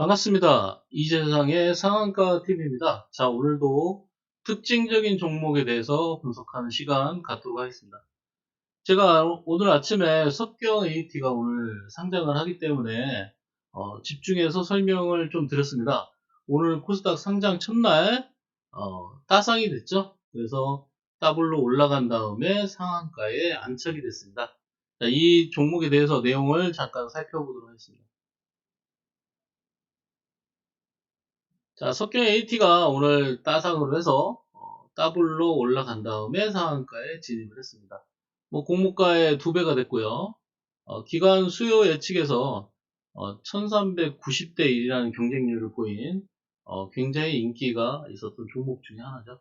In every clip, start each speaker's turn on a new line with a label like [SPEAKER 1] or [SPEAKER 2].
[SPEAKER 1] 반갑습니다. 이재상의 상한가 TV입니다. 자, 오늘도 특징적인 종목에 대해서 분석하는 시간 갖도록 하겠습니다. 제가 오늘 아침에 석경 AT가 오늘 상장을 하기 때문에 어, 집중해서 설명을 좀 드렸습니다. 오늘 코스닥 상장 첫날 어, 따상이 됐죠. 그래서 더블로 올라간 다음에 상한가에 안착이 됐습니다. 자, 이 종목에 대해서 내용을 잠깐 살펴보도록 하겠습니다. 자, 석경 AT가 오늘 따상으로 해서 어, 더블로 올라간 다음에 상한가에 진입을 했습니다. 뭐 공모가의 두 배가 됐고요. 어, 기관 수요 예측에서 어, 1390대 1이라는 경쟁률을 보인 어, 굉장히 인기가 있었던 종목 중에 하나죠.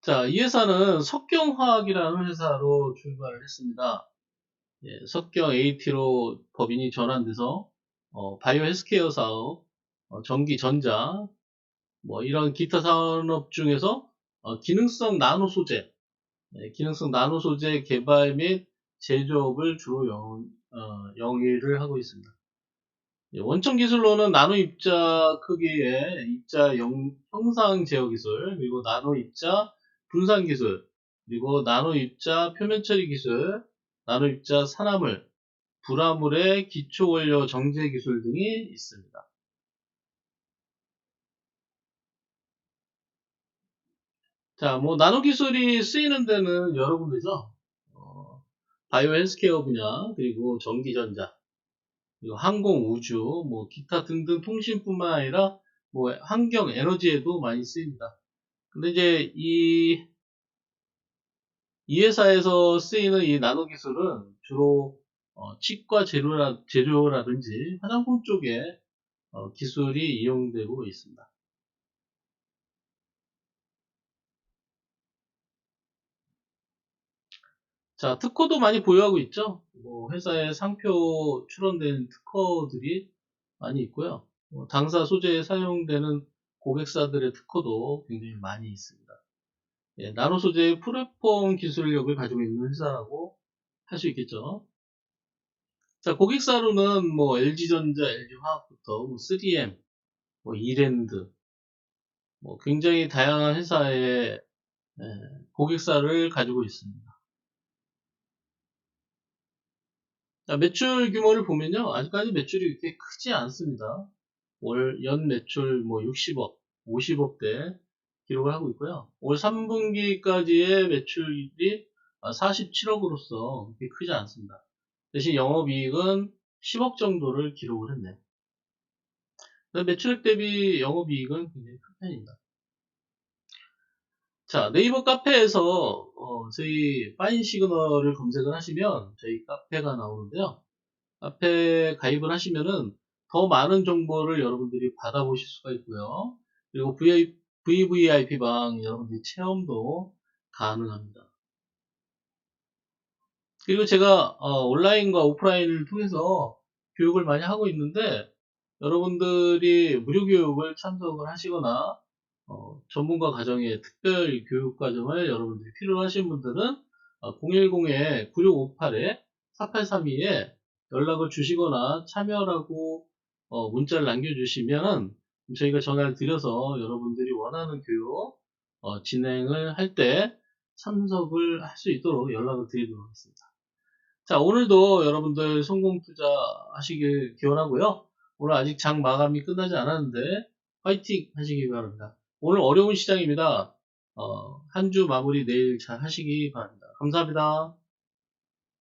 [SPEAKER 1] 자, 이 회사는 석경화학이라는 회사로 출발을 했습니다. 예, 석경 AT로 법인이 전환돼서 어, 바이오 헬스케어 사업, 어, 전기 전자, 뭐 이런 기타 산업 중에서 어, 기능성 나노 소재, 예, 기능성 나노 소재 개발 및 제조업을 주로 영, 어, 영위를 하고 있습니다. 예, 원천 기술로는 나노 입자 크기의 입자 영, 형상 제어 기술, 그리고 나노 입자 분산 기술, 그리고 나노 입자 표면 처리 기술, 나노입자 산화물, 불화물의 기초 원료 정제 기술 등이 있습니다. 자, 뭐 나노 기술이 쓰이는 데는 여러 군데죠. 어, 바이오 헬스케어 분야, 그리고 전기전자, 그리고 항공 우주, 뭐 기타 등등 통신뿐만 아니라 뭐 환경 에너지에도 많이 쓰입니다. 근데 이제 이, 이 회사에서 쓰이는 이 나노 기술은 주로 어, 치과 재료라, 재료라든지 화장품 쪽에 어, 기술이 이용되고 있습니다. 자, 특허도 많이 보유하고 있죠. 뭐 회사에 상표 출원된 특허들이 많이 있고요. 뭐 당사 소재에 사용되는 고객사들의 특허도 굉장히 많이 있습니다. 예, 나노 소재의 플랫폼 기술력을 가지고 있는 회사라고 할 수 있겠죠. 자, 고객사로는 뭐 LG전자, LG화학부터 뭐 3M, 뭐 이랜드, 뭐 굉장히 다양한 회사의 예, 고객사를 가지고 있습니다. 자, 매출 규모를 보면요. 아직까지 매출이 이렇게 크지 않습니다. 월 연 매출 뭐 60억, 50억대 기록을 하고 있고요. 올 3분기까지의 매출이 47억으로서 그렇게 크지 않습니다. 대신 영업이익은 10억 정도를 기록을 했네요. 매출액 대비 영업이익은 굉장히 큰 편입니다. 자, 네이버 카페에서 어, 저희 파인 시그널을 검색을 하시면 저희 카페가 나오는데요. 카페 가입을 하시면은 더 많은 정보를 여러분들이 받아보실 수가 있고요. 그리고 VVIP방 여러분들이 체험도 가능합니다. 그리고 제가 어, 온라인과 오프라인을 통해서 교육을 많이 하고 있는데 여러분들이 무료 교육을 참석을 하시거나 어, 전문가 과정의 특별 교육 과정을 여러분들이 필요로 하신 분들은 어, 010-9658-4832에 연락을 주시거나 참여라고 어, 문자를 남겨주시면 저희가 전화를 드려서 여러분들이 원하는 교육 어, 진행을 할 때 참석을 할 수 있도록 연락을 드리도록 하겠습니다. 자 오늘도 여러분들 성공 투자 하시길 기원하고요. 오늘 아직 장 마감이 끝나지 않았는데 화이팅 하시기 바랍니다. 오늘 어려운 시장입니다. 어, 한 주 마무리 내일 잘 하시기 바랍니다. 감사합니다.